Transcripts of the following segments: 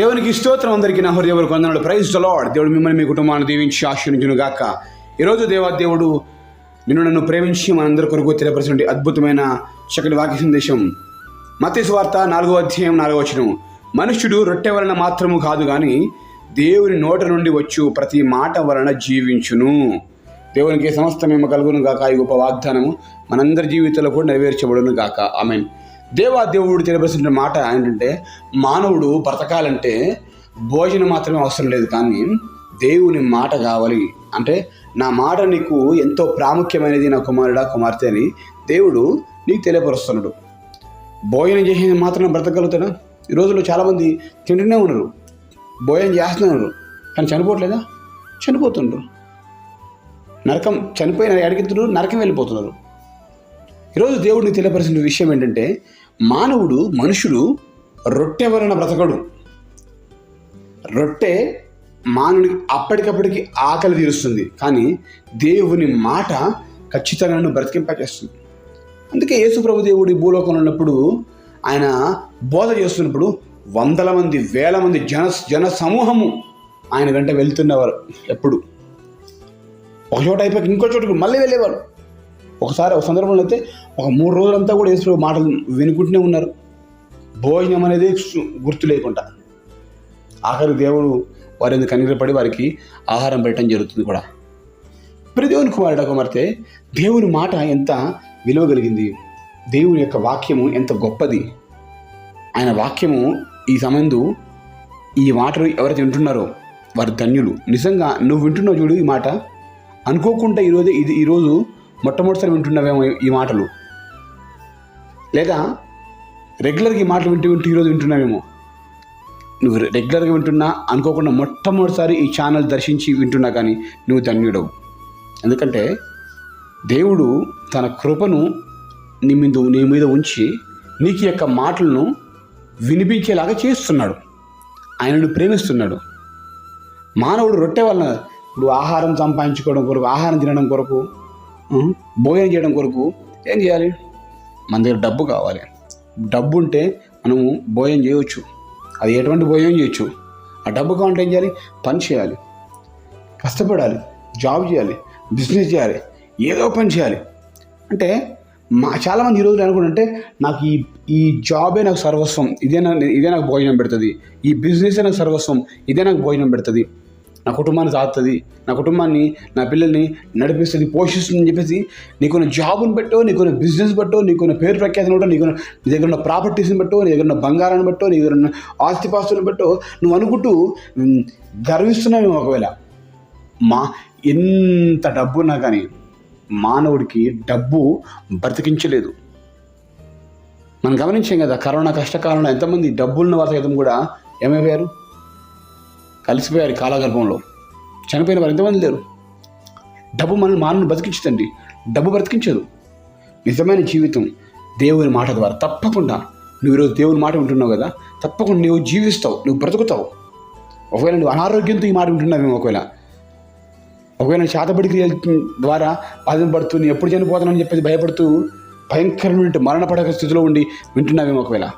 దేవునికి స్తోత్రం అందరికీ. నా హృదయవరు కొందనాడు ప్రైజ్ లార్డ్ దేవుడు మిమ్మల్ని మీ కుటుంబాన్ని దీవించి ఆశీర్వదించును గాక. ఈరోజు దేవాదేవుడు నిన్ను నన్ను ప్రేమించి మనందరి కొరకు తెలియపరిచిన అద్భుతమైన చక్కటి వాక్య సందేశం. మత్తి వార్త నాలుగో అధ్యాయం నాలుగో వచనం. మనుష్యుడు రొట్టె వలన మాత్రము కాదు కానీ దేవుని నోట నుండి వచ్చు ప్రతి మాట వలన జీవించును. దేవునికి సమస్త మేము కలుగును గాక. ఈ గొప్ప వాగ్దానము మనందరి జీవితంలో కూడా నెరవేర్చబడును గాక. ఆమెన్ దేవా దేవుడు తెలియపరిచిన మాట ఏంటంటే మానవుడు బ్రతకాలంటే భోజనం మాత్రమే అవసరం లేదు కానీ దేవుని మాట కావాలి. అంటే నా మాట నీకు ఎంతో ప్రాముఖ్యమైనది నా కుమారుడా కుమార్తె అని దేవుడు నీకు తెలియపరుస్తున్నాడు. భోజనం చేసేది మాత్రం బ్రతకగలుగుతాడా? ఈ రోజుల్లో చాలామంది తింటూనే ఉన్నారు. భోజనం చేస్తున్నారు. కానీ చనిపోవట్లేదా? చనిపోతుండ్రు. నరకం చనిపోయిన ఎడకెత్తుడు నరకం వెళ్ళిపోతున్నారు. ఈరోజు దేవుడిని తెలియపరిచిన విషయం ఏంటంటే మానవుడు మనుషుడు రొట్టె వలన బ్రతకడు. రొట్టె మానవుడికి అప్పటికప్పటికి ఆకలి తీరుస్తుంది. కానీ దేవుని మాట ఖచ్చితంగా నన్ను బ్రతికింపచేస్తుంది అందుకే యేసుప్రభు దేవుడి భూలోకంలో ఉన్నప్పుడు ఆయన బోధ చేస్తున్నప్పుడు వందల మంది వేల మంది జన జన సమూహము ఆయన వెంట వెళ్తున్నవారు ఎప్పుడు. ఒక చోట అయిపోయి ఇంకో చోటుకు మళ్ళీ వెళ్ళేవారు. ఒకసారి ఒక సందర్భంలో అయితే ఒక మూడు రోజులంతా కూడా యేసు మాటలు వినుకుంటూనే ఉన్నారు. భోజనం అనేది గుర్తు లేకుండా. ఆఖరి దేవుడు వారి ఎందుకు కనికరపడి వారికి ఆహారం పెట్టడం జరుగుతుంది కూడా. ప్రియ దేవుని కుమారుడు కుమార్తె దేవుని మాట ఎంత విలువ కలిగింది దేవుని యొక్క వాక్యము ఎంత గొప్పది? ఆయన వాక్యము ఈ సమయందు ఈ మాటలు ఎవరైతే వింటున్నారో వారు ధన్యులు. నిజంగా నువ్వు వింటున్నావు చూడు ఈ మాట. అనుకోకుండా ఈరోజు ఇది ఈరోజు మొట్టమొదటిసారి వింటున్నావేమో ఈ మాటలు. లేదా రెగ్యులర్గా ఈ మాటలు వింటూ వింటూ ఈరోజు వింటున్నావేమో. నువ్వు రెగ్యులర్గా వింటున్నా అనుకోకుండా మొట్టమొదటిసారి ఈ ఛానల్ దర్శించి వింటున్నా కానీ నువ్వు ధన్యుడవు. ఎందుకంటే దేవుడు తన కృపను నీ మీద నీ మీద ఉంచి నీకు యొక్క మాటలను వినిపించేలాగా చేస్తున్నాడు. ఆయనను ప్రేమిస్తున్నాడు. మానవుడు రొట్టె వలన ఇప్పుడు ఆహారం సంపాదించుకోవడం కొరకు ఆహారం తినడం కొరకు భోజనం చేయడం కొరకు ఏం చేయాలి? మన దగ్గర డబ్బు కావాలి. డబ్బు ఉంటే మనము భోజనం చేయవచ్చు అది ఎటువంటి భోజనం చేయొచ్చు? ఆ డబ్బు కావాలంటే ఏం చేయాలి? పని చేయాలి. కష్టపడాలి. జాబ్ చేయాలి. బిజినెస్ చేయాలి. ఏదో పని చేయాలి. అంటే మా చాలామంది రోజులు అనుకుంటుంటే నాకు ఈ ఈ జాబే నాకు సర్వస్వం. ఇదే నా ఇదే నాకు భోజనం పెడుతుంది. ఈ బిజినెసే నాకు సర్వస్వం. ఇదే నాకు భోజనం పెడుతుంది. నా కుటుంబాన్ని సాగుతుంది నా కుటుంబాన్ని నా పిల్లల్ని నడిపిస్తుంది పోషిస్తుంది అని చెప్పేసి నీకున్న జాబుని బట్టో నీకున్న బిజినెస్ బట్టో నీకున్న పేరు ప్రఖ్యాతిని బట్టో నీకున్న నీ దగ్గర ఉన్న ప్రాపర్టీస్ని బట్టో నీ దగ్గర ఉన్న బంగారాన్ని బట్టో నీ దగ్గర ఉన్న ఆస్తిపాస్తులను బట్టో నువ్వు అనుకుంటూ గర్విస్తున్నావు ఒకవేళ. మా ఎంత డబ్బున్నా కానీ మానవుడికి డబ్బు బ్రతికించలేదు. మనం గమనించాం కదా కరోనా కష్టకాలంలో ఎంతమంది డబ్బులను వాళ్ళ సైతం కూడా ఏమైపోయారు? కలిసిపోయారు కాలగర్భంలో. చనిపోయిన వారు ఎంతమంది లేరు? డబ్బు మనల్ని మానవుని బతికించదండి. డబ్బు బ్రతికించదు. నిజమైన జీవితం దేవుని మాట ద్వారా. తప్పకుండా నువ్వు ఈరోజు దేవుని మాట వింటున్నావు కదా? తప్పకుండా నువ్వు జీవిస్తావు నువ్వు బ్రతుకుతావు. ఒకవేళ నువ్వు అనారోగ్యంతో ఈ మాట వింటున్నావేమో ఒకవేళ. ఒకవేళ చేతబడి క్రియల ద్వారా బాధపడుతూ నేను ఎప్పుడు చనిపోతానని చెప్పేసి భయపడుతూ భయంకరమైన మరణపడక స్థితిలో ఉండి వింటున్నావేమో ఒకవేళ.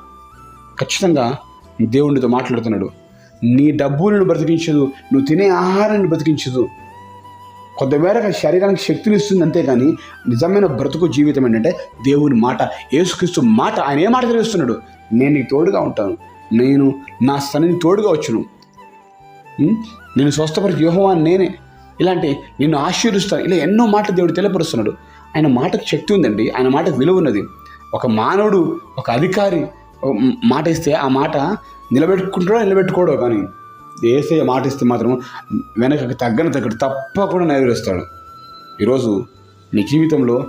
ఖచ్చితంగా దేవునితో మాట్లాడుతున్నాడు. నీ డబ్బులను బ్రతికించదు నువ్వు తినే ఆహారాన్ని బ్రతికించదు. కొంతమేరకు శరీరానికి శక్తిని ఇస్తుంది అంతేగాని నిజమైన బ్రతుకు జీవితం ఏంటంటే దేవుని మాట యేసుక్రీస్తు మాట ఆయన ఏ మాట తెలుస్తున్నాడు నేను నీకు తోడుగా ఉంటాను. నేను నా సన్నిని తోడుగా వచ్చును. నేను స్వస్థపరి వ్యూహవాన్ని నేనే. ఇలాంటి నిన్ను ఆశీర్వదిస్తాను. ఇలా ఎన్నో మాటలు దేవుడు తెలియపరుస్తున్నాడు. ఆయన మాటకు శక్తి ఉందండి. ఆయన మాటకు విలువ ఉన్నది. ఒక మానవుడు ఒక అధికారి మాట ఇస్తే ఆ మాట నిలబెట్టుకుంటాడో నిలబెట్టుకోడో కానీ ఏసే మాట ఇస్తే మాత్రం వెనకకి తగ్గని తగ్గడు తప్పకుండా నెరవేరుస్తాడు. ఈరోజు నీ జీవితంలో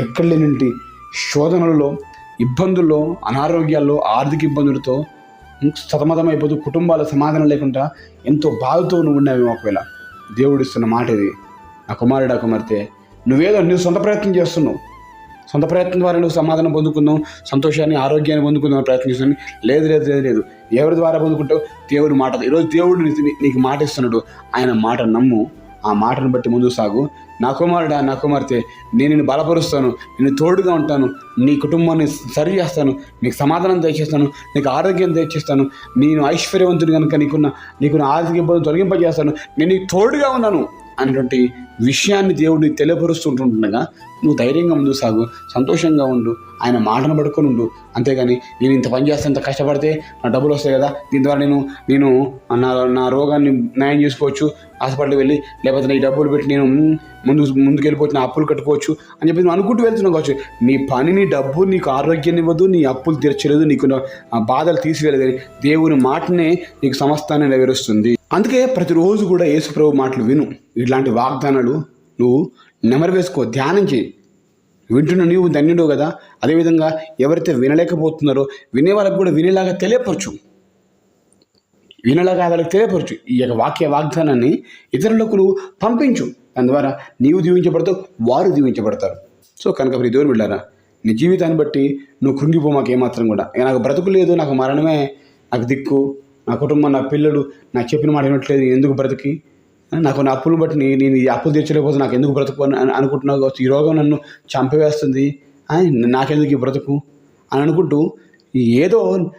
ఎక్కడ లేనింటి శోధనలలో ఇబ్బందుల్లో అనారోగ్యాల్లో ఆర్థిక ఇబ్బందులతో సతమతమైపోతూ కుటుంబాల సమాధానం లేకుండా ఎంతో బాధతో నువ్వు ఉన్నావేమో ఒకవేళ. దేవుడు ఇస్తున్న మాట ఇది. నా కుమారుడా కుమార్తె నువ్వేదో నువ్వు సొంత ప్రయత్నం చేస్తున్నావు. సొంత ప్రయత్నం ద్వారా నువ్వు సమాధానం పొందుకుందాం సంతోషాన్ని ఆరోగ్యాన్ని పొందుకుందాం ప్రయత్నిస్తాను లేదు లేదు లేదు లేదు. ఎవరి ద్వారా పొందుకుంటావు? దేవుడి మాట ఈరోజు దేవుడు నీకు నీకు మాట ఇస్తున్నాడు. ఆయన మాట నమ్ము. ఆ మాటను బట్టి ముందుకు సాగు. నా కుమారుడా నా కుమార్తె నేను నిన్ను బలపరుస్తాను. నేను తోడుగా ఉంటాను. నీ కుటుంబాన్ని సరి చేస్తాను. నీకు సమాధానం దయచేస్తాను. నీకు ఆరోగ్యం దయచేస్తాను. నేను ఐశ్వర్యవంతుడు కనుక నీకున్న నీకున్న ఆర్థిక ఇబ్బందులు తొలగింపజేస్తాను. నేను నీకు తోడుగా ఉన్నాను. అనేటువంటి విషయాన్ని దేవుడిని తెలియపరుస్తుంటుండగా నువ్వు ధైర్యంగా ముందు సాగు సంతోషంగా ఉండు ఆయన మాటను పడుకొని ఉండు. అంతేగాని నేను ఇంత పని చేస్తే ఇంత కష్టపడితే నా డబ్బులు వస్తాయి కదా దీని ద్వారా నేను నేను నా నా రోగాన్ని న్యాయం చేసుకోవచ్చు హాస్పిటల్కి వెళ్ళి లేకపోతే ఈ డబ్బులు పెట్టి నేను ముందు ముందుకు వెళ్ళిపోతే నా అప్పులు కట్టుకోవచ్చు అని చెప్పి నువ్వు అనుకుంటూ వెళ్తున్నావు కావచ్చు. నీ పని నీ డబ్బు నీకు ఆరోగ్యాన్ని ఇవ్వదు నీ అప్పులు తీర్చలేదు నీకు బాధలు తీసివేయలేదు. అని దేవుని మాటనే నీకు సమస్తాన్ని నెరవేరుస్తుంది. అందుకే ప్రతిరోజు కూడా యేసుప్రభు మాటలు విను. ఇట్లాంటి వాగ్దానాలు నువ్వు నెమరు వేసుకో ధ్యానం చేయి. వింటున్న నీవు ధన్యుడు కదా. అదేవిధంగా ఎవరైతే వినలేకపోతున్నారో వినే వాళ్ళకు కూడా వినేలాగా తెలియపరచు. వినలాగా వాళ్ళకి తెలియపరచు. ఈ యొక్క వాక్య వాగ్దానాన్ని ఇతరులకు నువ్వు పంపించు. దాని ద్వారా నీవు దీవించబడతావు వారు దీవించబడతారు. సో కనుక ప్రతి దేవుని వెళ్ళారా నీ జీవితాన్ని బట్టి నువ్వు కృంగిపో మాకు ఏమాత్రం కూడా. ఇక నాకు బ్రతుకు లేదు నాకు మరణమే నాకు దిక్కు నా కుటుంబం నా పిల్లలు నాకు చెప్పిన మాట వినట్లేదు ఎందుకు బ్రతికి? నాకు నా అప్పులు బట్టి నేను నేను ఈ అప్పులు తీర్చలేకపోతే నాకు ఎందుకు బ్రతుకు అని అనుకుంటున్నావు కావచ్చు ఈ రోగం నన్ను చంపవేస్తుంది. నాకెందుకు ఈ బ్రతుకు? అని అనుకుంటూ ఏదో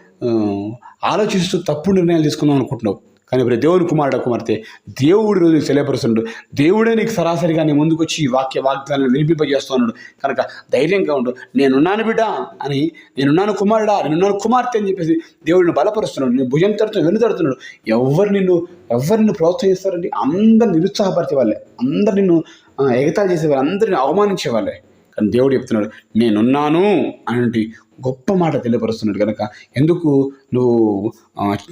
ఆలోచిస్తూ తప్పుడు నిర్ణయాలు తీసుకుందాం అనుకుంటున్నావు. కానీ ఇప్పుడు దేవుని కుమారుడు కుమార్తె. దేవుడు రోజు తెలియపరుస్తున్నాడు దేవుడే నీకు సరాసరిగా నీ ముందుకొచ్చి ఈ వాక్య వాగ్దానాన్ని వినిపింపజేస్తున్నాడు. కనుక ధైర్యంగా ఉండు. నేనున్నాను బిడ్డ అని నేనున్నాను కుమారుడా నేనున్నాను కుమార్తె అని చెప్పేసి దేవుడిని బలపరుస్తున్నాడు. నేను భుజం తడుతున్నాడు వెనుతడుతున్నాడు ఎవరు నిన్ను ఎవరు నిన్ను ప్రోత్సహిస్తారండి? అందరు నిరుత్సాహపరిచే వాళ్ళే అందరు నిన్ను ఎగతాలు చేసేవాళ్ళు. చేసే వాళ్ళు అందరిని అవమానించే వాళ్ళే అని దేవుడు చెప్తున్నాడు నేనున్నాను అనేటి గొప్ప మాట తెలియపరుస్తున్నాడు. కనుక ఎందుకు నువ్వు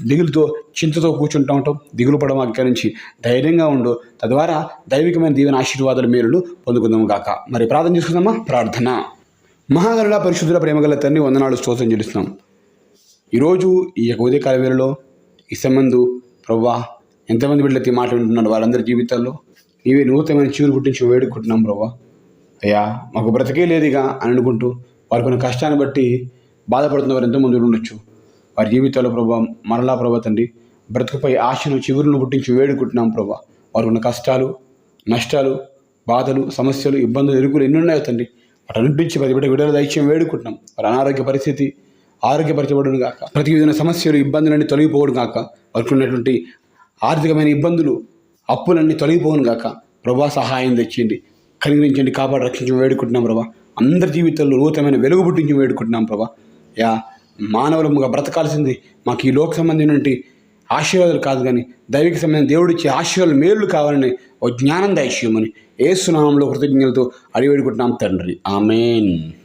దిగులుతో చింతతో కూర్చుంటా ఉంటావు? దిగులు పడడం అక్కడి నుంచి ధైర్యంగా ఉండు. తద్వారా దైవికమైన దీవెన ఆశీర్వాదాలు మేలును పొందుకుందాం కాక మరి ప్రార్థన చేసుకుందామా? ప్రార్థన. మహాగరుడ పరిశుద్ధుల ప్రేమగల తండ్రి వందనాలు స్తోత్రం చెల్లిస్తున్నాం. ఈరోజు ఈ యొక్క ఉదయకాల వేళలో ఈ సంబంధు ప్రవ్వా ఎంతమంది బిడ్డలతో మాట వింటున్నారు వారందరి జీవితాల్లో? నీవే నూతనమైన చీరు గుట్టించి వేడుకుంటున్నాం ప్రవ్వా. అయ్యా మాకు బ్రతికే లేదుగా అని అనుకుంటూ వారికి ఉన్న కష్టాన్ని బట్టి బాధపడుతున్న వారు ఎంతోమంది ఉండొచ్చు. వారి జీవితాల్లో ప్రభా మరలా ప్రభా తండ్రి బ్రతుకుపై ఆశను చివురును పుట్టించి వేడుకుంటున్నాం ప్రభా. వారికి ఉన్న కష్టాలు నష్టాలు బాధలు సమస్యలు ఇబ్బందులు ఎరుకులు ఎన్ని ఉన్నాయో తండ్రి వాటన్నింటించి ప్రతి బిడ్డ విడుదల దైత్యం వేడుకుంటున్నాం. వారి అనారోగ్య పరిస్థితి ఆరోగ్యపరచబడును కాక ప్రతి విధమైన సమస్యలు ఇబ్బందులన్నీ తొలగిపోవడం కాక వారికి ఉన్నటువంటి ఆర్థికమైన ఇబ్బందులు అప్పులన్నీ తొలగిపోవును కాక ప్రభా సహాయం తెచ్చింది. కలిగించండి కాపాడు రక్షించి వేడుకుంటున్నాం ప్రభా. అందరి జీవితాల్లో నూతనమైన వెలుగు పుట్టించి వేడుకుంటున్నాం ప్రభా. యా మానవులముగా బ్రతకాల్సింది మాకు ఈ లోక సంబంధించినటువంటి ఆశీర్వాదాలు కాదు కానీ దైవిక సంబంధం దేవుడిచ్చే ఆశీర్వాదాలు మేలు కావాలని ఓ జ్ఞానం దయచేయమని సునామంలో కృతజ్ఞతలతో అడివేడుకుంటున్నాం తండ్రి. ఆమెన్.